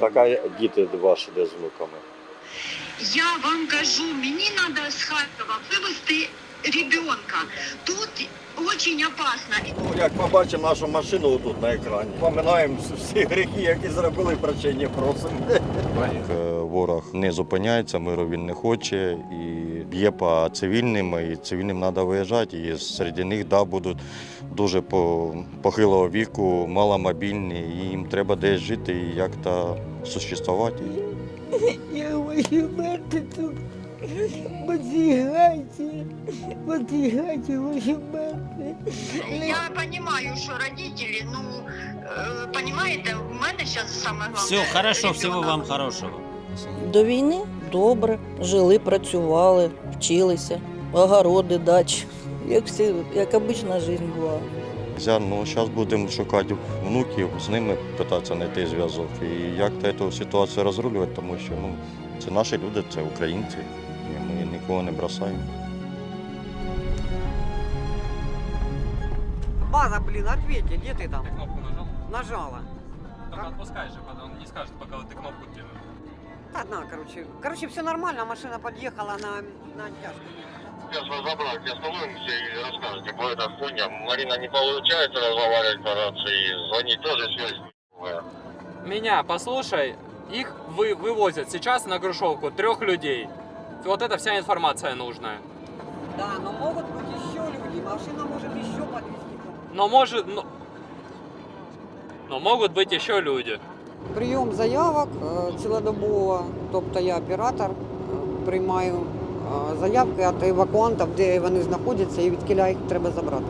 Так, а діти ваші де з внуками? Я вам кажу, мені треба з Харкова вивезти ребенка. Тут дуже опасно. Ну, як ми бачимо нашу машину тут на екрані, пам'ятаємо всі гріхи, які зробили, прощення просимо. Е, Ворог не зупиняється, миру він не хоче і б'є по цивільним, і цивільним треба виїжджати. І серед них да, будуть дуже по, похилого віку, маломобільні, і їм треба десь жити і як-то существувати. Я хочу мати тут. По цій хаті, по цій хаті хочу мати. Я розумію, що родителі, ну, е, понімаєте, в мене зараз саме головне. Все, хорошо, всего вам хорошего. До війни добре. Жили, працювали, вчилися, огороди, дачі. Як всі, як обична життя була. Нельзя, Ну, зараз будемо шукати внуків, з ними питатися знайти зв'язок. І як то цю ситуацію розрулювати, тому що ну, це наші люди, це українці, і ми нікого не бросаємо. База, блин, ответьте, где ты там? Ты кнопку нажал? Нажала. Только отпускай же, потом он не скажет, пока вот ты кнопку двинул. Одна, короче. Короче, все нормально, машина подъехала на, на тяжко. Сейчас разобрать, остановимся и расскажете, по этой хуйня. Марина не получается разговаривать по рации, звонить тоже связь. Меня, послушай, их вы вывозят сейчас на грушевку трех людей. Вот это вся информация нужная. Да, но могут быть еще люди. Машина может еще подвезти. Но может... Но, но могут быть еще люди. Прийом заявок е, цілодобово, тобто я оператор, е, приймаю е, заявки від евакуантів, де вони знаходяться і від їх треба забрати.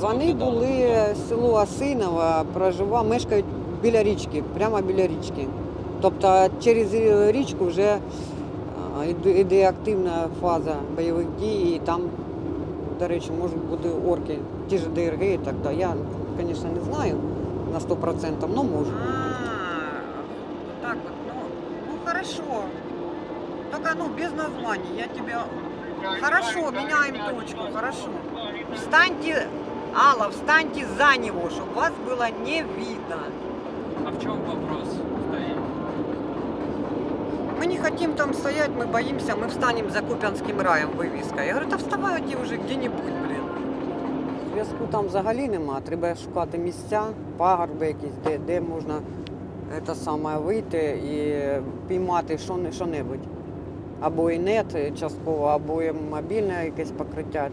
Вони були село Асиново, проживав, мешкають біля річки, прямо біля річки. Тобто через річку вже йде- йде активна фаза бойових дій, і там, до речі, можуть бути орки, ті ж ДРГ і так далі. Я, звісно, не знаю на 100%, але можуть бути. Так вот, ну, ну хорошо. Только, ну, без названий, я тебя... Хорошо, меняем точку, хорошо. Встаньте, Алла, встаньте за него, чтобы вас было не видно. А в чем вопрос стоит? Мы не хотим там стоять, мы боимся, мы встанем за Купянским раем вывеска. Я говорю, та вставайте вже где-нибудь, блін. Зв'язку там взагалі нема, треба шукати місця, пагорби якісь, де, де можна це саме вийти і піймати що, що-небудь. Або інет частково, або і мобільне якесь покриття.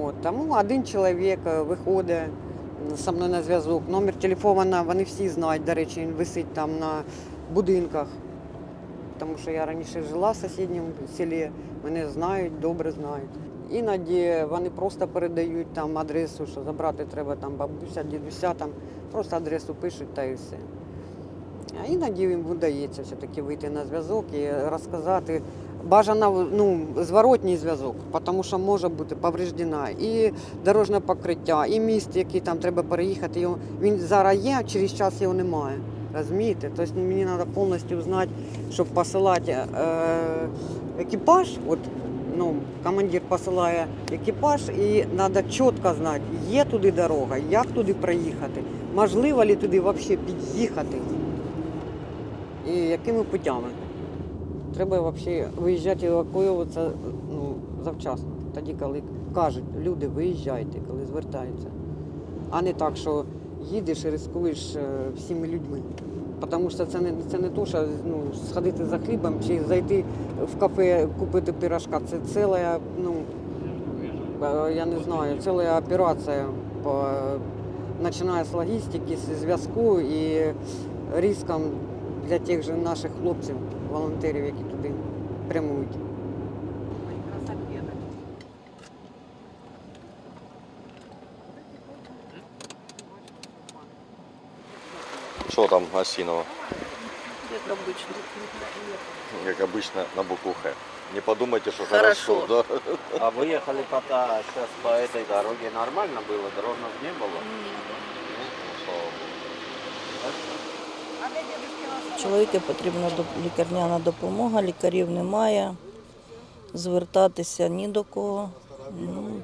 От. Тому один чоловік е, виходить зі мною на зв'язок. Номер телефона вони всі знають, до речі, він висить там на будинках. Тому що я раніше жила в сусідньому селі, мене знають, добре знають. Іноді вони просто передають там адресу, що забрати треба там бабуся, дідуся, там просто адресу пишуть та і все. А іноді їм вдається все-таки вийти на зв'язок і розказати. Бажано ну, зворотній зв'язок, тому що може бути повреждена і дорожнє покриття, і міст, який там треба переїхати. Його, він зараз є, а через час його немає. Розумієте? Тобто мені треба повністю знати, щоб посилати е, екіпаж. От, ну, командир посилає екіпаж, і треба чітко знати, є туди дорога, як туди проїхати, можливо ли туди взагалі під'їхати і якими путями. Треба взагалі виїжджати евакуюватися ну, завчасно. Тоді, коли кажуть, люди, виїжджайте, коли звертаються. А не так, що їдеш і ризикуєш е, всіми людьми. Тому що це не, це не то, що ну, сходити за хлібом чи зайти в кафе, купити пірожка. Це ціла, ну, е, я не знаю, ціла операція, по, починає з логістики, з зв'язку і ризиком для тих же наших хлопців, волонтерів, які туди прямують. Що там Асінова? Як обично. Як обично, на букву Х. Не подумайте, що Хорошо. хорошо, да? А выехали пока сейчас по этой дороге нормально было, дорожных не было? Чоловіку потрібна лікарняна допомога, лікарів немає, звертатися ні до кого. Ну,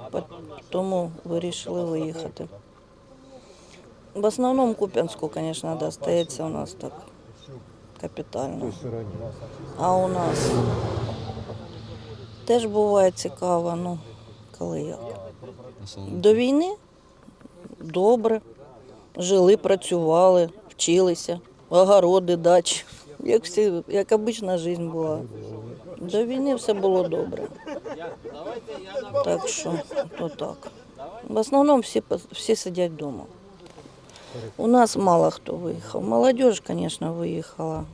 тому вирішили виїхати. В основному Куп'янську, звісно, да, стається у нас так. капітально. А у нас теж буває цікаво, ну, коли як. До війни добре. Жили, працювали, вчилися, огороди, дачі. Як, всі, як обична життя була. До війни все було добре. Так що, то так. В основному всі, всі сидять вдома. У нас мало хто виїхав. Молодіж, звісно, виїхала,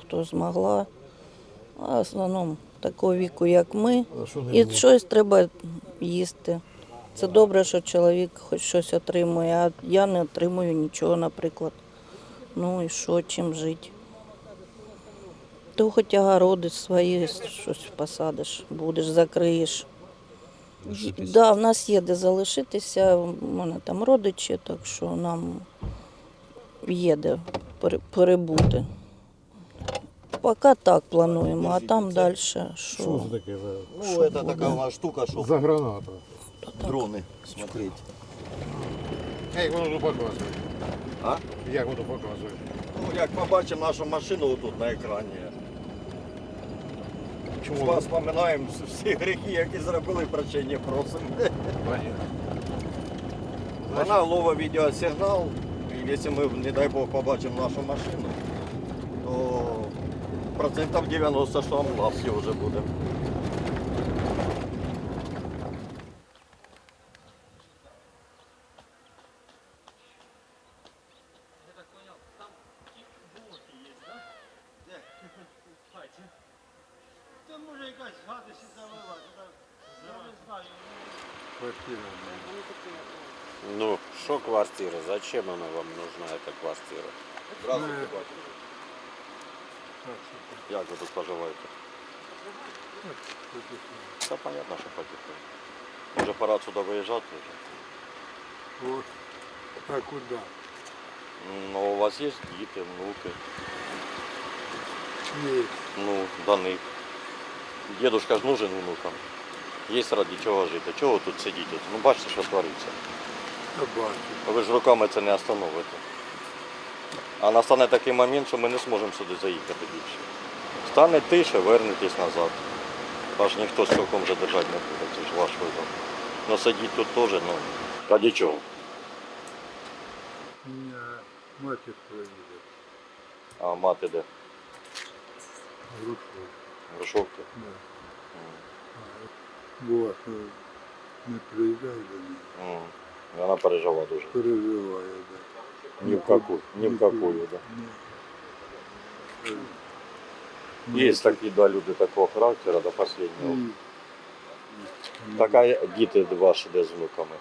хто змогла. А в основному такого віку, як ми. І щось треба їсти. Це добре, що чоловік хоч щось отримує, а я не отримую нічого, наприклад. Ну і що, чим жити? То хоч огороди свої щось посадиш, будеш, закриєш. Так, да, в нас є де залишитися, у мене там родичі, так що нам є де пере- перебути. Поки так плануємо, а там далі що? Ну, це така вона штука, що За гранату. дрони смотреть. Як воно показує? А? Як воно показує? Ну, як побачимо нашу машину тут на екрані. Чому? Вспоминаємо всі гріхи, які зробили, прощення просимо. Вона ловить відеосигнал, і якщо ми, не дай Бог, побачимо нашу машину, то процентів 90, що в лапці вже буде. Ну, что квартира? Зачем она вам нужна, эта квартира? Здравствуйте, батько. Як ви тут поживаєте? Все понятно, що потихоньку. Може пора сюди виїжджати вже. От. А куди? Ну, у вас є діти, внуки, Ні. ну, до них. Дідушка ж нужен внукам. Є раді чого жити. Чого тут сидіти? Ну бачите, що твориться. Ви ж руками це не остановите. А настане такий момент, що ми не зможемо сюди заїхати більше. Стане тише, вернетесь назад. Аж ніхто цілком вже держати не буде, це ж ваш вибор. Ну сидіть тут теж, ну, раді чого? Матір поїде. А мати де? Грушу. Грушовки? Да. Бува, що не приїжджай до неї. М. Вона переживала дуже. Переживає, да. Ні в какую, ні в какую, да. Ні. Є такі да, люди такого характеру до останнього. Ні. Так, а діти ваші де з внуками?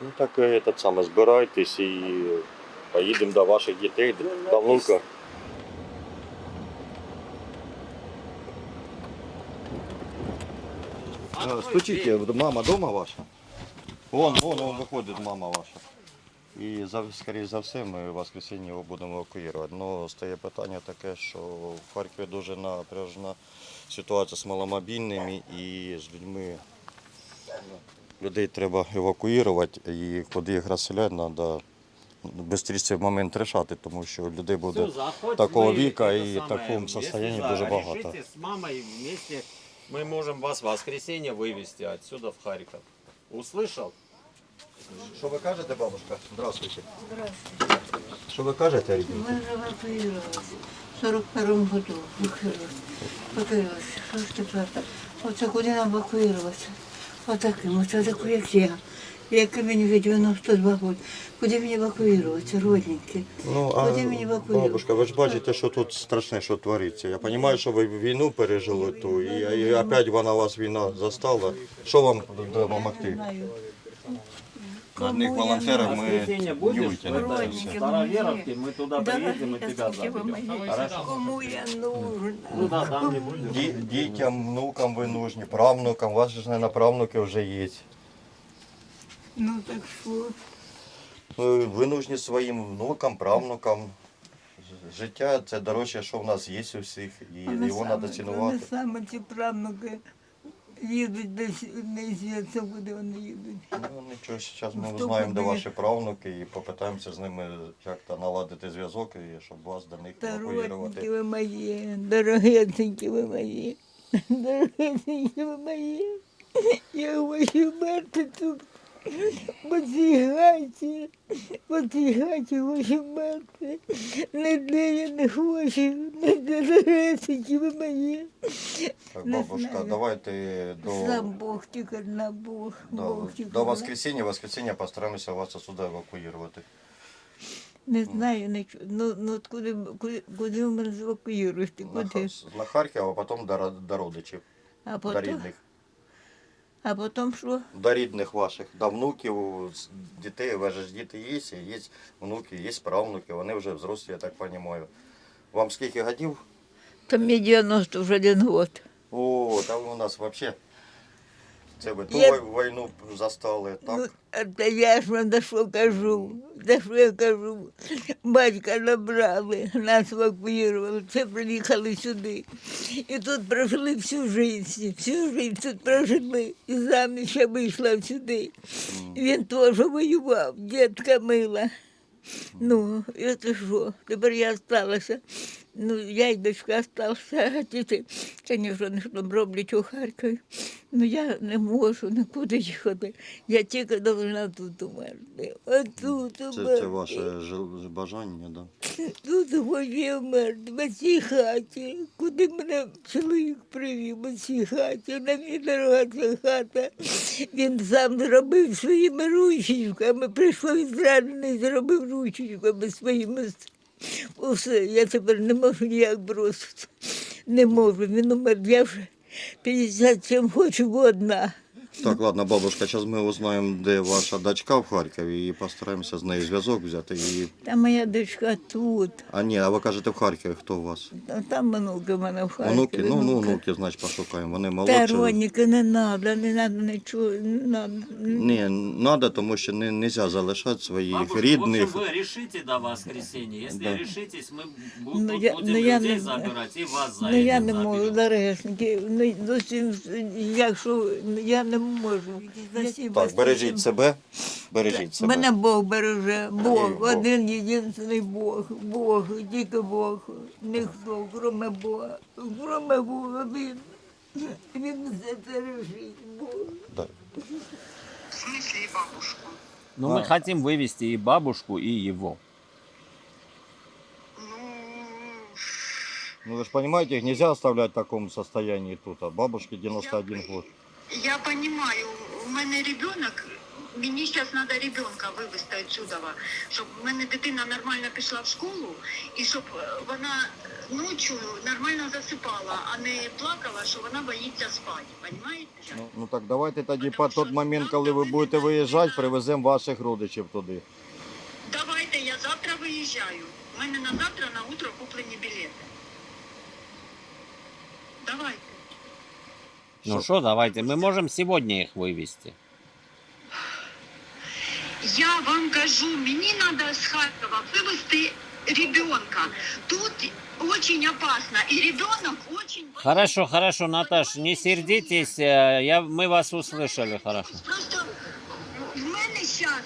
Ну так е, этот саме збирайтесь і поїдемо до ваших дітей, до внука. Стучите, мама дома ваша? Вон, вон, вон виходить мама ваша. І за, скоріше за все ми в воскресенье його будемо евакуювати. Но стає питання таке, що в Харкові дуже напряжена ситуація з маломобільними і з людьми. Людей треба евакуювати і куди їх розселяти, треба швидше цей момент рішати, тому що людей буде такого віка і в такому состоянии дуже багато. Решите с мамой вместе, мы можем вас в воскресенье вывести отсюда в Харьков. Услышал? Що ви кажете, бабушка? Здравствуйте. Здравствуйте. Що ви кажете, рідні? Мы же эвакуировались в 42 году. Эвакуировались. Эвакуировались. Что ж ты правда? Оце куди нам евакуюватися? Отаким, оце таку, як я. Як мені вже 92 роки. Куди мені евакуюватися, родненькі? Ну, а Куди мені евакуювати? бабушка, ви ж бачите, що тут страшне, що твориться. Я розумію, що ви війну пережили ту, і, і опять вона вас війна застала. Що вам допомогти? На одних волонтерах не мы туда приедем и тебя заберем. Хорошо? Кому я нужна? Ну да, там не будем. Ді- Дітям, внукам ви нужні, правнукам, у вас же ж, наверное, правнуки вже є. Ну так що? Ну, Ви нужні своїм внукам, правнукам. Життя це дорожче, що в нас є у всіх, і Вони його саме- треба цінувати. Вони саме ці правнуки їдуть десь неізвісно, куди вони їдуть. Ну нічого, зараз ми Хто узнаємо, де ваші правнуки і попитаємося з ними як-то наладити зв'язок, і щоб вас до них евакуювати. ви мої, дорогесенькі ви мої, дорогесенькі ви мої. Я хочу мерти тут. По цій хаті, по цій хаті хочу мерти. Ніде я не хочу, ніде дорогесенькі ви мої. Так, бабушка, давайте до, Сам Бог тільки на Бог, до, Бог тільки до на- воскресіння, воскресіння постараємося вас отсюда евакуювати. Не знаю, нічого. Ну, ну от куди, куди, куди ви мене евакуюєте? На, Куди? Ха- на Харків, а потім до, ро- до родичів, А до потім, рідних. А потім що? До рідних ваших, до внуків, дітей, же ж діти є, є внуки, є правнуки, вони вже взрослі, я так розумію. Вам скільки годів? Там мені 91 год. О, там у нас взагалі. Це ви ту Я- війну застали, Ну, так? а та я ж вам за що кажу, за що я кажу. Батька набрали, нас евакуювали, це приїхали сюди. І тут прожили всю життя, всю життя тут прожили. І заміж я вийшла сюди. Він теж воював, дітка мила. Ну, і це що? Тепер я залишилася. Ну, я й дочка залишилася, а діти, там роблять у Харкові. Ну, я не можу нікуди їхати. Я тільки повинна тут умерти. Отут Це, умерти. це ваше жел- бажання, да? Тут хочу вмерти, в цій хаті. Куди мене чоловік привів у цій хаті. На мій дорога ця хата. Він сам зробив своїми ручечками. Прийшов ізраїльний, зробив ручечками своїми. Усе, я тепер не можу ніяк бросити. Не можу. Він умер. Я вже 57 хочу одна. Так, ладно, бабушка, зараз ми узнаємо, де ваша дочка в Харкові, і постараємося з нею зв'язок взяти. І... Та моя дочка тут. А ні, а ви кажете в Харкові, хто у вас? Та Там онуки в мене в Харкові. Онуки? Ну, ну, онуки. онуки, значить, пошукаємо. Вони Та молодші. Роніка, не треба, не треба нічого, не треба. Ні, треба, тому що не можна залишати своїх Бабушка, В рідних. общем, вы решите до воскресенья. Если Да. решитесь, мы бу- Ну, тут я- будем ну, я людей не- забирать и вас за Ну я этим не можу, заберем. дорогесеньки, ну зовсім, якщо я не можу. Так, бережіть себе, бережіть себе. Мене Бог береже, Бог, Бог. один єдиний Бог, Бог, тільки Бог, ніхто, кроме Бога, кроме Бога, він, він все це рішить, Бог. Да. В смысле и бабушку? Ну, мы хотим вывести и бабушку, и его. Ну, Ну вы же понимаете, их нельзя оставлять в таком состоянии тут, а бабушке 91 год. я понимаю, у мене ребенок, мені зараз треба ребенка вивезти відсюди, щоб в мене дитина нормально пішла в школу і щоб е, вона ночі нормально засипала, а не плакала, що вона боїться спати. Понимаєте? Ну, ну так давайте тоді по той момент, коли ви будете виїжджати, привеземо ваших родичів туди. Давайте, я завтра виїжджаю. У мене на завтра на утро куплені білети. Давайте. Ну что, давайте, мы можем сегодня их вывести. Я вам кажу, мені треба з Харкова вивезти ребенка. Тут очень опасно. І ребенок очень... Хорошо, хорошо, Наташ, не сердитесь, э, я, мы вас услышали, хорошо. Просто в мене зараз,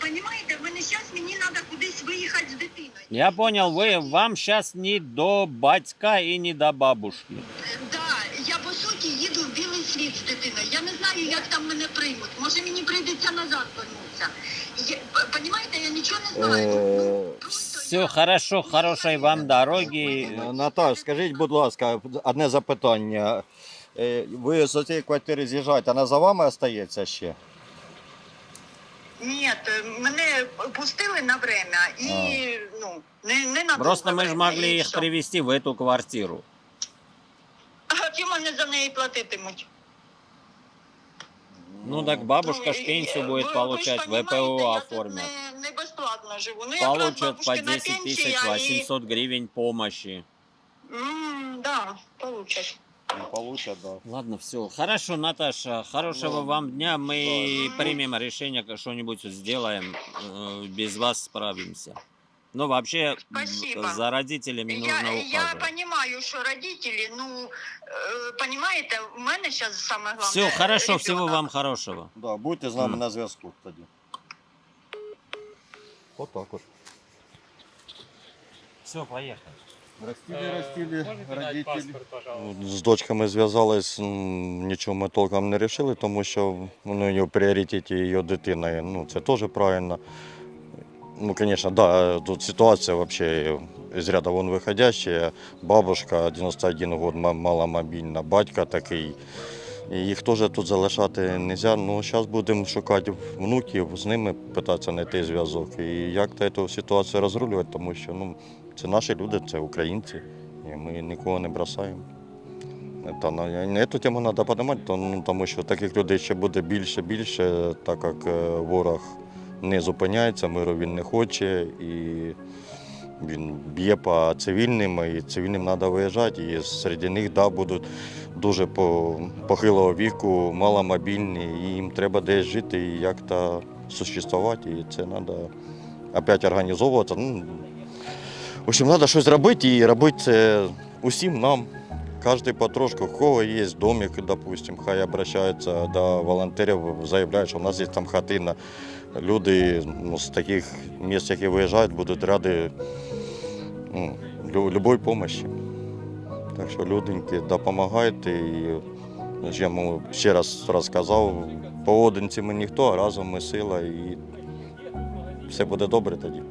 розумієте, в мене зараз мені треба кудись виїхати з дитиною. Я понял, вы, вам сейчас не до батька и не до бабушки. Да, я по суті світ з дитиною. Я не знаю, як там мене приймуть. Може мені прийдеться назад вернутися. Я, понімаєте, я нічого не знаю. Ну, Все хорошо, хорошей вам дороги. Наташ, скажіть, будь ласка, одне запитання. Е, Ви з цієї квартири з'їжджаєте, вона за вами остається ще? Ні, мене пустили на время і ну не, не на Просто же время, могли все. привести в эту квартиру. А чим вони за неї платитимуть? Ну так бабушка Ну, ж і- пенсию і- будет ви- получать, ви ж ВПО понімаєте, я тут оформят. Не, не безплатно живу. Ну, якраз Получат по бабушкина 10 тысяч пенсія і- 800 гривен помощи. М, да, получать. Ну, получать, да. Ладно, все. Хорошо, Наташа, хорошего вам дня. Мы примем решение, как что-нибудь сделаем. Э, Без вас справимся. Ну, вообще, Спасибо. за родителями Я, нужно я ухаживать. понимаю, что родители, ну, э, понимаете, у мене сейчас самое главное. Все, хорошо, всего вам хорошего. Да, будьте з нами на зв'язку тоді. Отак от. Все, поехали. Ростили, ростили, родителі. пожалуйста. З дочками зв'язались, м, нічого ми толком не вирішили, тому що ну, у нього в пріоритеті її дитина. Ну, це теж правильно. Ну, звісно, да, тут ситуація взагалі з ряду вон виходящая. Бабушка 91 год, ма- маломобільна, батько такий. І їх теж тут залишати не можна. Ну, зараз будемо шукати внуків, з ними питатися знайти зв'язок. І як цю ситуацію розрулювати, тому що ну, це наші люди, це українці, і ми нікого не бросаємо. Та, на, на цю тему треба піднімати, ну, тому що таких людей ще буде більше більше, так як е, ворог не зупиняється, миру він не хоче, і він б'є по цивільним, і цивільним треба виїжджати. І серед них да, будуть дуже по, похилого віку, маломобільні, і їм треба десь жити і як-то существувати. І це треба опять організовуватися. Ну, в общем, треба щось робити і робити це усім нам. Кожен потрошку, у кого є домик, допустим, хай обращаються до волонтерів, заявляють, що у нас є там хатина. Люди з таких місць, які виїжджають, будуть раді ну, любої допомоги. Так що люденьки, допомагайте. І я йому ще раз розказав, поодинці ми ніхто, а разом ми сила і все буде добре тоді.